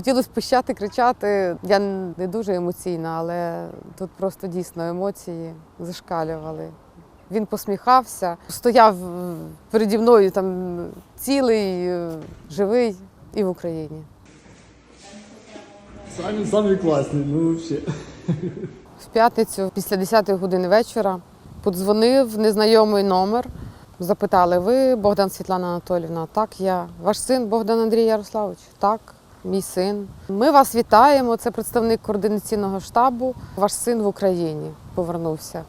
Хотілося пищати, кричати. Я не дуже емоційна, але тут просто дійсно емоції зашкалювали. Він посміхався, стояв переді мною там цілий, живий і в Україні. Самі самі класні, ну взагалі. В п'ятницю, після 10-ї години вечора, подзвонив незнайомий номер. Запитали, ви Богдан Світлана Анатолівна? Так, я. Ваш син Богдан Андрій Ярославович? Так, мій син. Ми вас вітаємо. Це представник координаційного штабу. Ваш син в Україні повернувся.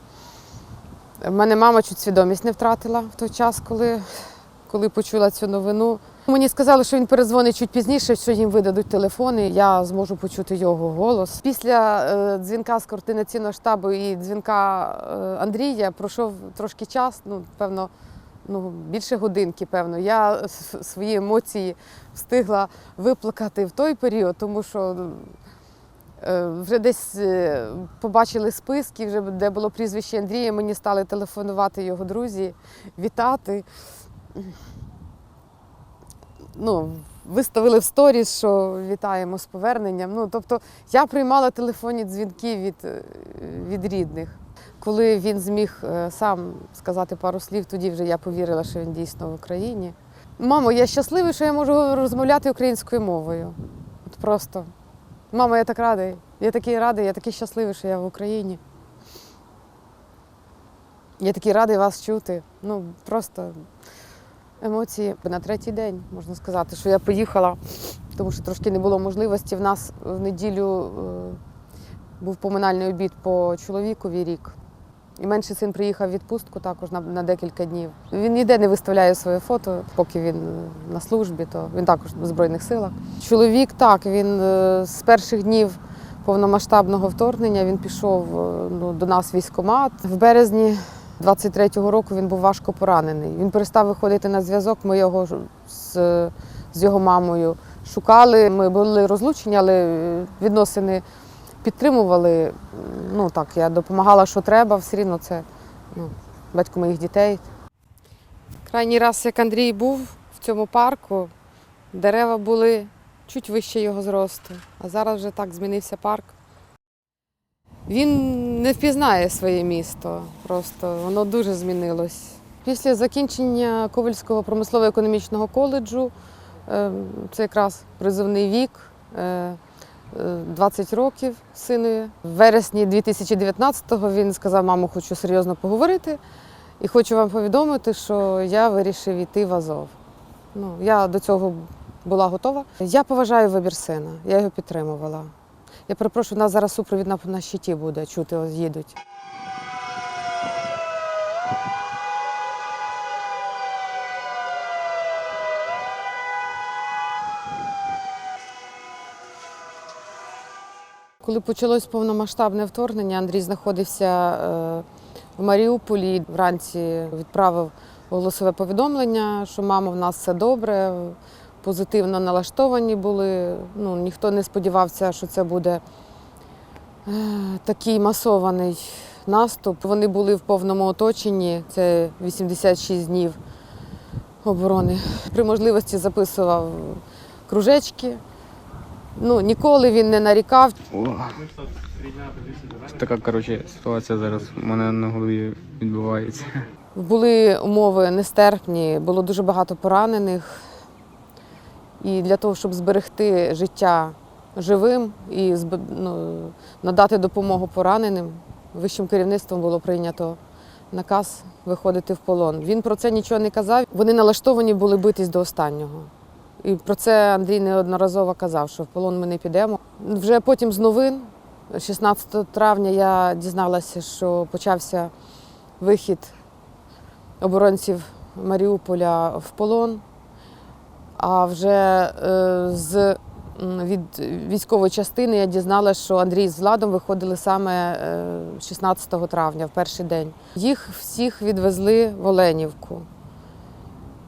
У мене мама чуть свідомість не втратила в той час, коли, коли почула цю новину. Мені сказали, що він перезвонить чуть пізніше, що їм видадуть телефони. Я зможу почути його голос. Після е, дзвінка з координаційного штабу і дзвінка е, Андрія пройшов трошки час, ну певно, ну більше годинки, певно. Я свої емоції встигла виплакати в той період, тому що. Е, Вже десь е, побачили списки, вже де було прізвище Андрія. Мені стали телефонувати його друзі, вітати. Ну, виставили в сторіс, що вітаємо з поверненням. Ну, тобто я приймала телефонні дзвінки від, е, від рідних. Коли він зміг е, сам сказати пару слів, тоді вже я повірила, що він дійсно в Україні. Мамо, я щасливий, що я можу розмовляти українською мовою. От просто. Мама, я так радий. Я такий радий, я такий щасливий, що я в Україні. Я такий радий вас чути. Ну, просто емоції на третій день, можна сказати, що я поїхала, тому що трошки не було можливості. В нас в неділю е, був поминальний обід по чоловікові рік. І менший син приїхав в відпустку також на, на декілька днів. Він ніде не виставляє своє фото, поки він е, на службі, то він також в Збройних силах. Чоловік так, він е, з перших днів повномасштабного вторгнення він пішов е, ну, до нас в військкомат. В березні 23-го року він був важко поранений. Він перестав виходити на зв'язок. Ми його з, з його мамою шукали. Ми були розлучені, але відносини підтримували. Ну так, я допомагала, що треба, все рівно це ну, батько моїх дітей. Крайній раз, як Андрій був в цьому парку, дерева були чуть вище його зросту, а зараз вже так змінився парк. Він не впізнає своє місто, просто воно дуже змінилось. Після закінчення Ковальського промислово-економічного коледжу, е, це якраз призовний вік, е, 20 років синові. В вересні 2019-го він сказав, мамо, хочу серйозно поговорити і хочу вам повідомити, що я вирішив йти в Азов. Ну, я до цього була готова. Я поважаю вибір сина, я його підтримувала. Я перепрошую, у нас зараз супровід на, на щиті буде чути, ось їдуть. Коли почалось повномасштабне вторгнення, Андрій знаходився е, в Маріуполі. Вранці відправив голосове повідомлення, що мама, в нас все добре, позитивно налаштовані були. Ну, ніхто не сподівався, що це буде е, такий масований наступ. Вони були в повному оточенні. Це 86 днів оборони. При можливості записував кружечки. Ну, ніколи він не нарікав. О. Така коротше ситуація зараз у мене на голові відбувається. Були умови нестерпні, було дуже багато поранених. І для того, щоб зберегти життя живим і ну, надати допомогу пораненим, вищим керівництвом було прийнято наказ виходити в полон. Він про це нічого не казав. Вони налаштовані були битись до останнього. І про це Андрій неодноразово казав, що в полон ми не підемо. Вже потім з новин, 16 травня, я дізналася, що почався вихід оборонців Маріуполя в полон. А вже е, з від військової частини я дізналася, що Андрій з Владом виходили саме е, 16 травня, в перший день. Їх всіх відвезли в Оленівку.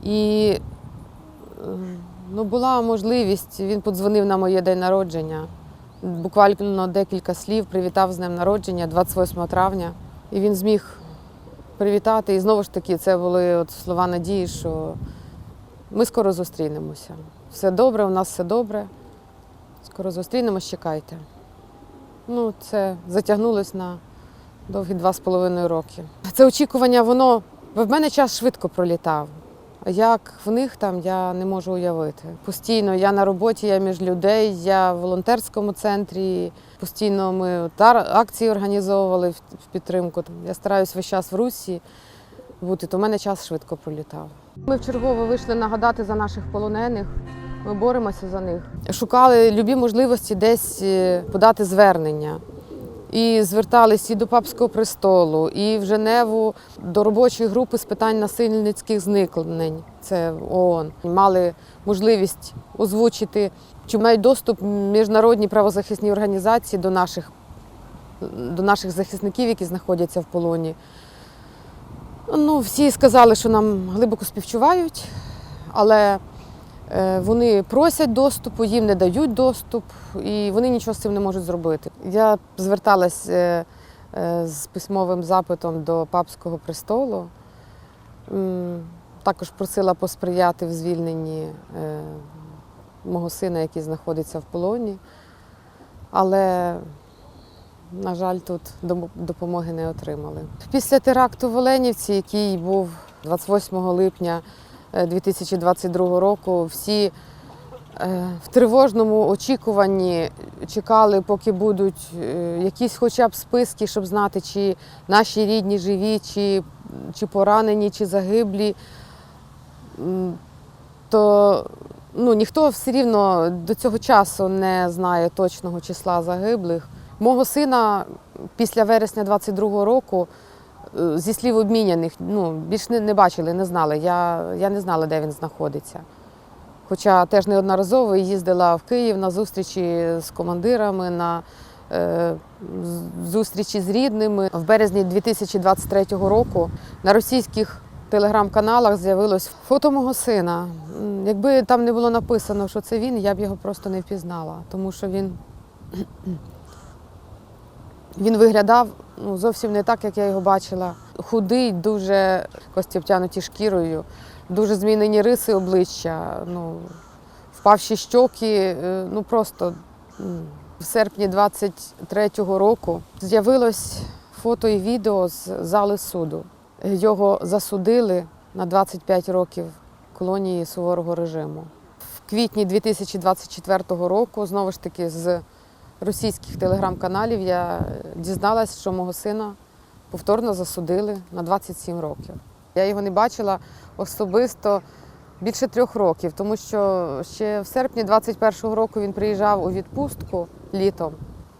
І е, ну, була можливість, він подзвонив на моє день народження. Буквально декілька слів привітав з днем народження 28 травня. І він зміг привітати. І знову ж таки, це були от слова надії, що ми скоро зустрінемося. Все добре, у нас все добре. Скоро зустрінемось, чекайте. Ну, це затягнулось на довгі два з половиною роки. Це очікування, воно в мене час швидко пролітав. Як в них там я не можу уявити. Постійно я на роботі, я між людей, я в волонтерському центрі. Постійно ми акції організовували в підтримку. Я стараюсь весь час в Русі бути, то в мене час швидко пролітав. Ми вчергово вийшли нагадати за наших полонених. Ми боремося за них. Шукали любі можливості десь е, подати звернення. І звертались і до папського престолу, і в Женеву до робочої групи з питань насильницьких зникнень. Це ООН. Мали можливість озвучити, чи мають доступ міжнародні правозахисні організації до наших, до наших захисників, які знаходяться в полоні. Ну, всі сказали, що нам глибоко співчувають, але вони просять доступу, їм не дають доступ, і вони нічого з цим не можуть зробити. Я зверталась е, е, з письмовим запитом до папського престолу. Також просила посприяти в звільненні е, мого сина, який знаходиться в полоні. Але, на жаль, тут допомоги не отримали. Після теракту в Оленівці, який був 28 липня е, 2022 року, всі е, в тривожному очікуванні чекали, поки будуть е, якісь хоча б списки, щоб знати, чи наші рідні живі, чи, чи поранені, чи загиблі. То ну, ніхто все рівно до цього часу не знає точного числа загиблих. Мого сина після вересня 22-го року, е, зі слів обміняних, ну, більш не, не бачили, не знали. Я, я не знала, де він знаходиться. Хоча теж неодноразово їздила в Київ на зустрічі з командирами, на е, зустрічі з рідними. В березні 2023 року на російських телеграм-каналах з'явилось фото мого сина. Якби там не було написано, що це він, я б його просто не впізнала, тому що він, він виглядав ну, зовсім не так, як я його бачила. Худий, дуже кості обтянуті шкірою, дуже змінені риси обличчя, ну, впавші щоки, е, ну просто в серпні 23-го року з'явилось фото і відео з зали суду. Його засудили на 25 років колонії суворого режиму. В квітні 2024 року, знову ж таки, з російських телеграм-каналів я дізналась, що мого сина повторно засудили на 27 років. Я його не бачила особисто більше трьох років, тому що ще в серпні 21-го року він приїжджав у відпустку літом.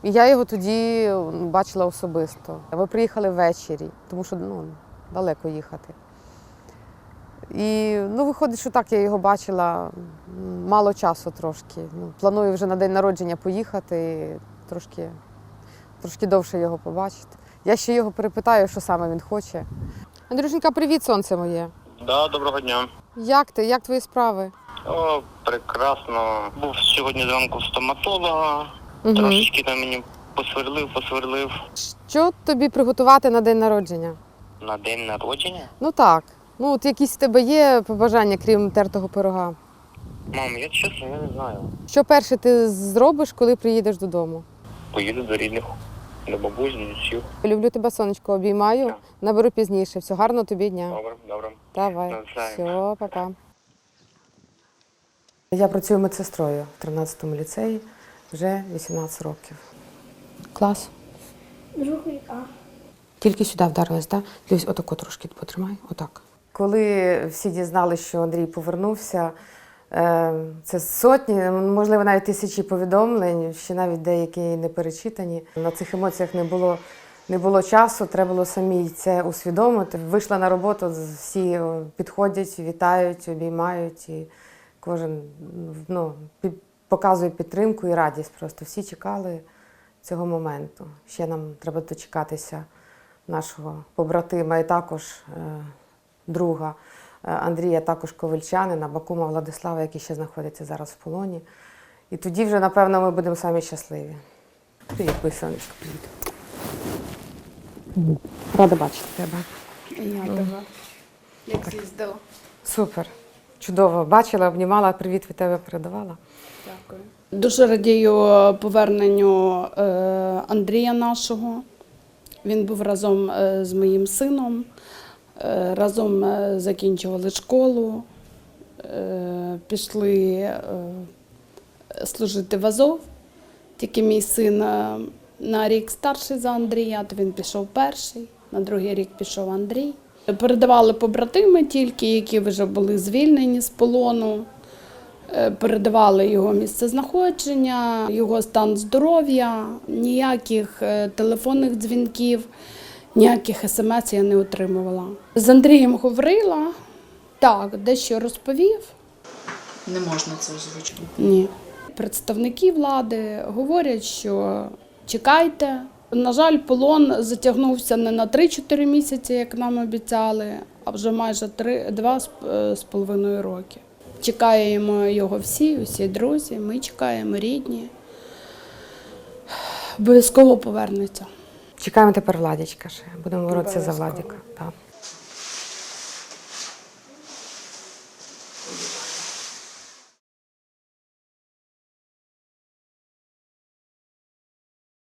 І я його тоді бачила особисто. Ми приїхали ввечері, тому що ну, далеко їхати. І ну, виходить, що так я його бачила мало часу трошки. Ну, планую вже на день народження поїхати, і трошки, трошки довше його побачити. Я ще його перепитаю, що саме він хоче. Андрюшенька, привіт, сонце моє. Да, доброго дня. Як ти? Як твої справи? О, прекрасно. Був сьогодні зранку в стоматолога. Угу. Трошечки там мені посверлив, посверлив Що тобі приготувати на день народження? на день народження. Ну так. Ну, от якісь в тебе є побажання, крім тертого пирога. Мам, я чесно, я не знаю. Що перше ти зробиш, коли приїдеш додому? Поїду до рідних, до бабусь, до дідусів. Люблю тебе, сонечко, обіймаю. Так. Наберу пізніше. Всього гарного тобі дня. Добре, добре. Давай. Все, па-па. Я працюю медсестрою в 13-му ліцеї вже 18 років. Клас. Другий А. Тільки сюди вдарилась, так? Дивись, отако трошки потримай, отак. Коли всі дізналися, що Андрій повернувся, е, це сотні, можливо, навіть тисячі повідомлень, ще навіть деякі не перечитані. На цих емоціях не було, не було часу, треба було самій це усвідомити. Вийшла на роботу, всі підходять, вітають, обіймають, і кожен ну, показує підтримку і радість. Просто всі чекали цього моменту. Ще нам треба дочекатися нашого побратима і також е, друга е, Андрія, також ковальчанина, Бакума Владислава, який ще знаходиться зараз в полоні. І тоді вже, напевно, ми будемо самі щасливі. Привіт, моє сонечко, привіт. Рада бачити тебе. Я тебе. Як з'їздила. Супер. Чудово. Бачила, обнімала, привіт від тебе передавала. Дякую. Дуже радію поверненню е, Андрія нашого. Він був разом е, з моїм сином, разом е, закінчували школу, е, пішли е, служити в Азов. Тільки мій син е, на рік старший за Андрія, то він пішов перший, на другий рік пішов Андрій. Передавали побратими тільки, які вже були звільнені з полону. Е, Передавали його місце знаходження, його стан здоров'я, ніяких е, телефонних дзвінків, ніяких смс я не отримувала. З Андрієм говорила, так, дещо розповів. Не можна це озвучувати. Ні. Представники влади говорять, що чекайте. На жаль, полон затягнувся не на 3-4 місяці, як нам обіцяли, а вже майже 3, 2 з, е, з половиною роки. Чекаємо його всі, усі друзі, ми чекаємо рідні. Обов'язково повернеться. Чекаємо тепер Владічка ще. Будемо боротися за. Владіка. Так.